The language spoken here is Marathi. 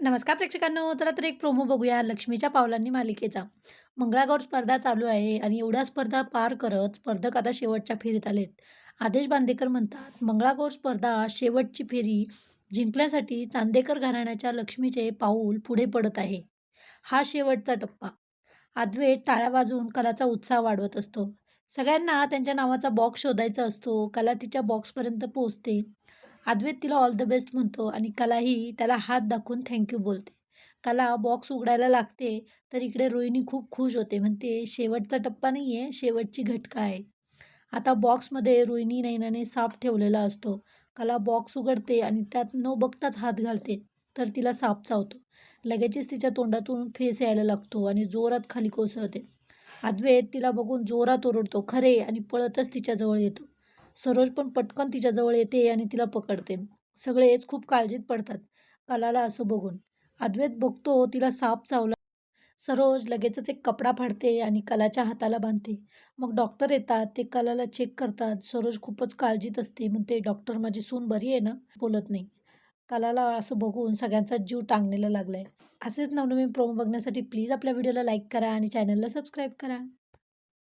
नमस्कार प्रेक्षकांनो. चला तर एक प्रोमो बघूया लक्ष्मीच्या पावलांनी मालिकेचा. मंगळागौर स्पर्धा चालू आहे आणि एवढ्या स्पर्धा पार करत स्पर्धक आता शेवटच्या फेरीत आलेत. आदेश बांदेकर म्हणतात मंगळागौर स्पर्धा शेवटची फेरी जिंकण्यासाठी चांदेकर घराण्याच्या लक्ष्मीचे पाऊल पुढे पडत आहे. हा शेवटचा टप्पा. अद्वैत टाळ्या वाजवून कलाचा उत्साह वाढवत असतो. सगळ्यांना त्यांच्या नावाचा बॉक्स शोधायचा असतो. कला तिच्या बॉक्सपर्यंत पोहोचते. अद्वैत तिला ऑल द बेस्ट म्हणतो आणि कलाही त्याला हात दाखवून थँक्यू बोलते. कला बॉक्स उघडायला लागते तर इकडे रोहिणी खूप खुश होते. म्हणते शेवटचा टप्पा नाही आहे शेवटची घटका आहे. आता बॉक्समध्ये रोहिणी नैनाने साप ठेवलेला असतो. कला बॉक्स उघडते आणि त्यात न बघताच हात घालते तर तिला साप चावतो. लगेचच तिच्या तोंडातून फेस यायला लागतो आणि जोरात खाली कोसळते. अद्वैत तिला बघून जोरात ओरडतो खरे आणि पळतच तिच्याजवळ येतो. सरोज पण पटकन तिच्याजवळ येते आणि तिला पकडते. सगळेच खूप काळजीत पडतात. कलाला असं बघून. अद्वैत बघतो तिला साप चावला. सरोज लगेचच एक कपडा फाडते आणि कलाच्या हाताला बांधते. मग डॉक्टर येतात. ते कलाला चेक करतात. सरोज खूपच काळजीत असते. म्हणते डॉक्टर माझी सून बरी आहे ना? बोलत नाही. कलाला असं बघून सगळ्यांचा जीव टांगणेला लागलाय. असेच नवनवीन प्रोमो बघण्यासाठी प्लीज आपल्या व्हिडिओला लाईक करा आणि चॅनलला सबस्क्राईब करा.